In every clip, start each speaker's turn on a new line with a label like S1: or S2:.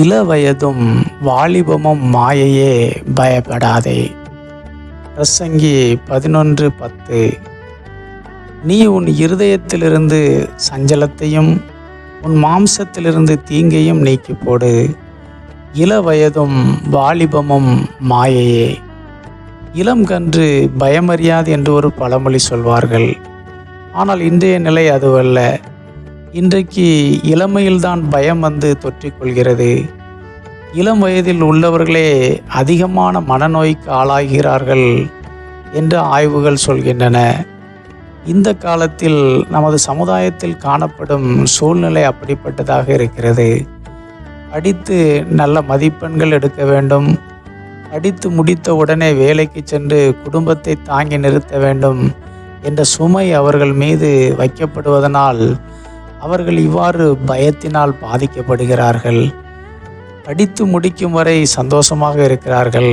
S1: இளவயதும் வாலிபமும் மாயையே பயப்படாதே. பிரசங்கி பதினொன்று பத்து. நீ உன் இருதயத்திலிருந்து சஞ்சலத்தையும் உன் மாம்சத்திலிருந்து தீங்கையும் நீக்கி போடு. இளவயதும் வாலிபமும் மாயையே. இளம் கன்று பயமறியாது என்று ஒரு பழமொழி சொல்வார்கள். ஆனால் இன்றைய நிலை அதுவல்ல. இன்றைக்கு இளமையில்தான் பயம் வந்து தொற்றிக்கொள்கிறது. இளம் வயதில் உள்ளவர்களே அதிகமான மனநோய்க்கு ஆளாகிறார்கள் என்று ஆய்வுகள் சொல்கின்றன. இந்த காலத்தில் நமது சமுதாயத்தில் காணப்படும் சூழ்நிலை அப்படிப்பட்டதாக இருக்கிறது. படித்து நல்ல மதிப்பெண்கள் எடுக்க வேண்டும். படித்து முடித்த உடனே வேலைக்கு சென்று குடும்பத்தை தாங்கி நிறுத்த வேண்டும் என்ற சுமை அவர்கள் மீது வைக்கப்படுவதனால் அவர்கள் இவ்வாறு பயத்தினால் பாதிக்கப்படுகிறார்கள். படித்து முடிக்கும் வரை சந்தோஷமாக இருக்கிறார்கள்.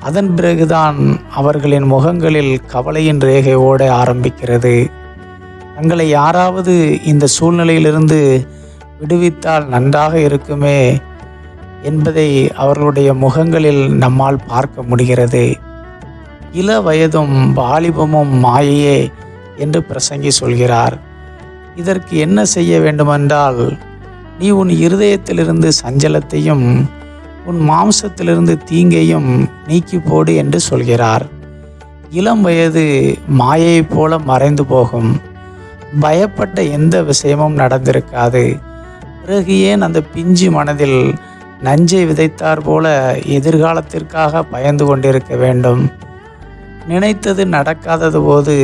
S1: அதன் பிறகுதான் அவர்களின் முகங்களில் கவலையின் ரேகை ஓட ஆரம்பிக்கிறது. தங்களை யாராவது இந்த சூழ்நிலையிலிருந்து விடுவித்தால் நன்றாக இருக்குமே என்பதை அவர்களுடைய முகங்களில் நம்மால் பார்க்க முடிகிறது. இள வயதும் வாலிபமும் மாயையே என்று பிரசங்கி சொல்கிறார். இதற்கு என்ன செய்ய வேண்டுமென்றால் நீ உன் இருதயத்திலிருந்து சஞ்சலத்தையும் உன் மாம்சத்திலிருந்து தீங்கையும் நீக்கி போடு என்று சொல்கிறார். இளம் வயது மாயையைப் போல மறைந்து போகும். பயப்பட்ட எந்த விஷயமும் நடந்திருக்காது. பிறகு ஏன் அந்த பிஞ்சு மனதில் நஞ்சை விதைத்தார் போல எதிர்காலத்திற்காக பயந்து கொண்டிருக்க வேண்டும்? நினைத்தது நடக்காதது போது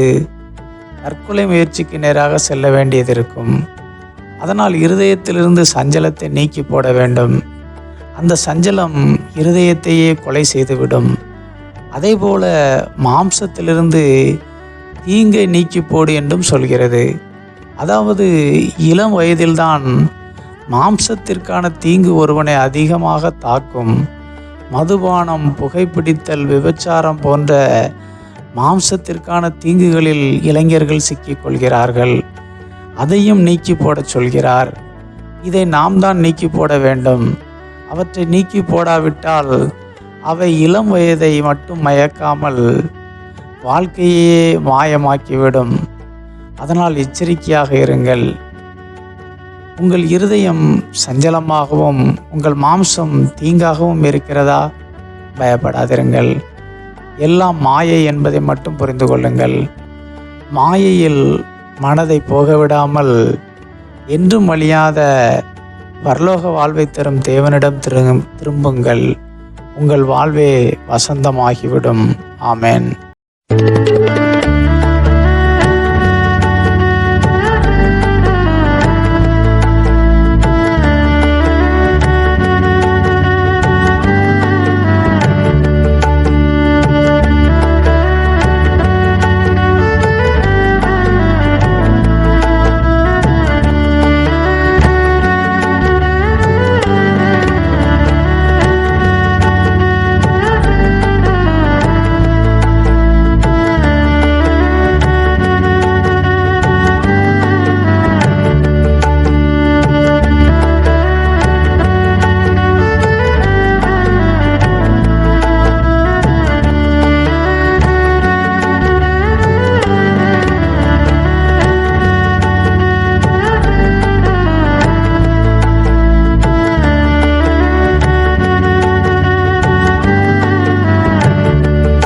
S1: தற்கொலை முயற்சிக்கு நேராக செல்ல வேண்டியது இருக்கும் அதனால் இருதயத்திலிருந்து சஞ்சலத்தை நீக்கி போட வேண்டும். அந்த சஞ்சலம் இருதயத்தையே கொலை செய்துவிடும். அதேபோல மாம்சத்திலிருந்து தீங்கை நீக்கி போடு என்றும் சொல்கிறது. அதாவது இளம் வயதில்தான் மாம்சத்திற்கான தீங்கு ஒருவனை அதிகமாக தாக்கும். மதுபானம் புகைப்பிடித்தல் விபச்சாரம் போன்ற மாம்சத்திற்கான தீங்குகளில் இளைஞர்கள் சிக்கிக்கொள்கிறார்கள். அதையும் நீக்கி போடச் சொல்கிறார். இதை நாம் தான் நீக்கி போட வேண்டும். அவற்றை நீக்கி போடாவிட்டால் அவை இளம் வயதை மட்டும் மயக்காமல் வாழ்க்கையே மாயமாக்கிவிடும். அதனால் எச்சரிக்கையாக இருங்கள். உங்கள் இருதயம் சஞ்சலமாகவும் உங்கள் மாம்சம் தீங்காகவும் இருக்கிறதா? பயப்படாதிருங்கள். எல்லாம் மாயை என்பதை மட்டும் புரிந்து கொள்ளுங்கள். மாயையில் மனதை போகவிடாமல் என்றும் அழியாத பரலோக வாழ்வை தரும் தேவனிடம் திரு திரும்புங்கள். உங்கள் வாழ்வே வசந்தமாகிவிடும். ஆமேன்.